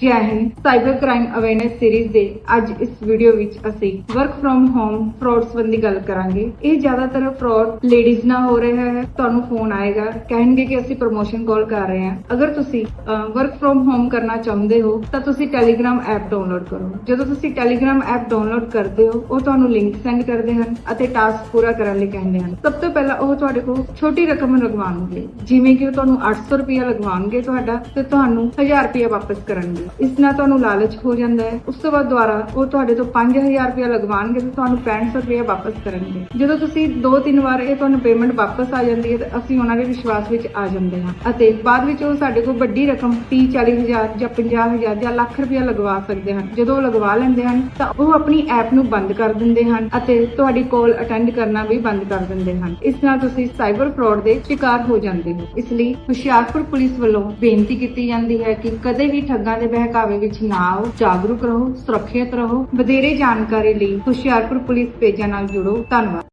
ਜੈ Hind cyber crime awareness series ਦੇ ਅੱਜ ਇਸ ਵੀਡੀਓ ਵਿੱਚ ਅਸੀਂ ਵਰਕ ਫਰੋਮ ਹੋਮ ਫਰਾਡ ਸੰਬੰਧੀ ਗੱਲ ਕਰਾਂਗੇ। ਇਹ ਜ਼ਿਆਦਾਤਰ ਫਰਾਡ ਲੇਡੀਜ਼ ਨਾਲ ਹੋ ਰਿਹਾ ਹੈ। ਤੁਹਾਨੂੰ ਫੋਨ ਆਏਗਾ। ਕਹਿਣਗੇ ਕਿ ਅਸੀਂ ਪ੍ਰੋਮੋਸ਼ਨ ਕਾਲ ਕਰ ਰਹੇ ਹਾਂ। ਅਗਰ ਤੁਸੀਂ ਵਰਕ ਫਰੋਮ ਹੋਮ ਕਰਨਾ ਚਾਹੁੰਦੇ ਹੋ, ਤਾਂ ਤੁਸੀਂ ਟੈਲੀਗ੍ਰਾਮ ਐਪ ਡਾਊਨਲੋਡ ਕਰੋ। ਜਦੋਂ ਤੁਸੀਂ ਟੈਲੀਗ੍ਰਾਮ ਐਪ ਡਾਊਨਲੋਡ ਕਰਦੇ ਹੋ, ਉਹ ਤੁਹਾਨੂੰ ਲਿੰਕ ਸੈਂਡ ਕਰਦੇ ਹਨ ਅਤੇ ਟਾਸਕ ਪੂਰਾ ਕਰਨ ਲਈ ਕਹਿੰਦੇ ਹਨ। ਸਭ ਤੋਂ ਪਹਿਲਾਂ ਉਹ ਤੁਹਾਡੇ ਕੋਲ ਛੋਟੀ ਰਕਮ ਲਗਵਾਉਣਗੇ। ਜਿਵੇਂ ਕਿ ਉਹ ਤੁਹਾਨੂੰ 800 ਰੁਪਇਆ ਲਗਵਾਉਣਗੇ ਤੁਹਾਡਾ ਤੇ ਤੁਹਾਨੂੰ 1000 ਰੁਪਇਆ ਵਾਪਸ ਕਰਨਗੇ ਇਸ ਨਾਲ ਤੁਹਾਨੂੰ ਲਾਲਚ ਹੋ ਜਾਂਦਾ ਹੈ। ਉਸ ਤੋਂ ਬਾਅਦ ਦੁਬਾਰਾ ਉਹ ਤੁਹਾਡੇ ਤੋਂ 5000 ਰੁਪਇਆ ਲਗਵਾਉਣਗੇ ਤੇ ਤੁਹਾਨੂੰ 6500 ਰੁਪਇਆ ਵਾਪਸ ਕਰਨਗੇ। ਜਦੋਂ ਤੁਸੀਂ ਦੋ ਤਿੰਨ ਵਾਰ ਇਹ ਤੁਹਾਨੂੰ ਪੇਮੈਂਟ ਵਾਪਸ ਆ ਜਾਂਦੀ ਹੈ ਤਾਂ ਅਸੀਂ ਉਹਨਾਂ ਦੇ ਵਿਸ਼ਵਾਸ ਵਿੱਚ ਆ ਜਾਂਦੇ ਹਾਂ। ਅਤੇ ਬਾਅਦ ਵਿੱਚ ਉਹ ਸਾਡੇ ਕੋਲ ਵੱਡੀ ਰਕਮ 30 40000 ਜਾਂ 50000 ਜਾਂ ਲੱਖ ਰੁਪਇਆ ਲਗਵਾ ਸਕਦੇ ਹਨ। ਜਦੋਂ ਉਹ ਲਗਵਾ ਲੈਂਦੇ ਹਨ, ਤਾਂ ਉਹ ਆਪਣੀ ਐਪ ਨੂੰ ਬੰਦ ਕਰ ਦਿੰਦੇ ਹਨ ਅਤੇ ਤੁਹਾਡੀ ਕਾਲ ਅਟੈਂਡ ਕਰਨਾ ਵੀ ਬੰਦ ਕਰ ਦਿੰਦੇ ਹਨ। ਇਸ ਨਾਲ ਤੁਸੀਂ ਸਾਈਬਰ ਫਰਾਡ ਦੇ ਸ਼ਿਕਾਰ ਹੋ ਜਾਂਦੇ ਹੋ। ਇਸ ਲਈ ਹੁਸ਼ਿਆਰਪੁਰ ਪੁਲਿਸ ਵੱਲੋਂ ਬੇਨਤੀ ਕੀਤੀ ਜਾਂਦੀ ਹੈ ਕਿ ਕਦੇ ਵੀ ਠੱਗਾਂ ਦੇ ਬਹਿਕਾਵੇ ਵਿੱਚ ਨਾ ਆਓ, ਜਾਗਰੂਕ ਰਹੋ, ਸੁਰੱਖਿਅਤ ਰਹੋ। ਵਧੇਰੇ ਜਾਣਕਾਰੀ ਲਈ ਹੁਸ਼ਿਆਰਪੁਰ ਪੁਲਿਸ ਪੇਜਾਂ ਨਾਲ ਜੁੜੋ। ਧੰਨਵਾਦ।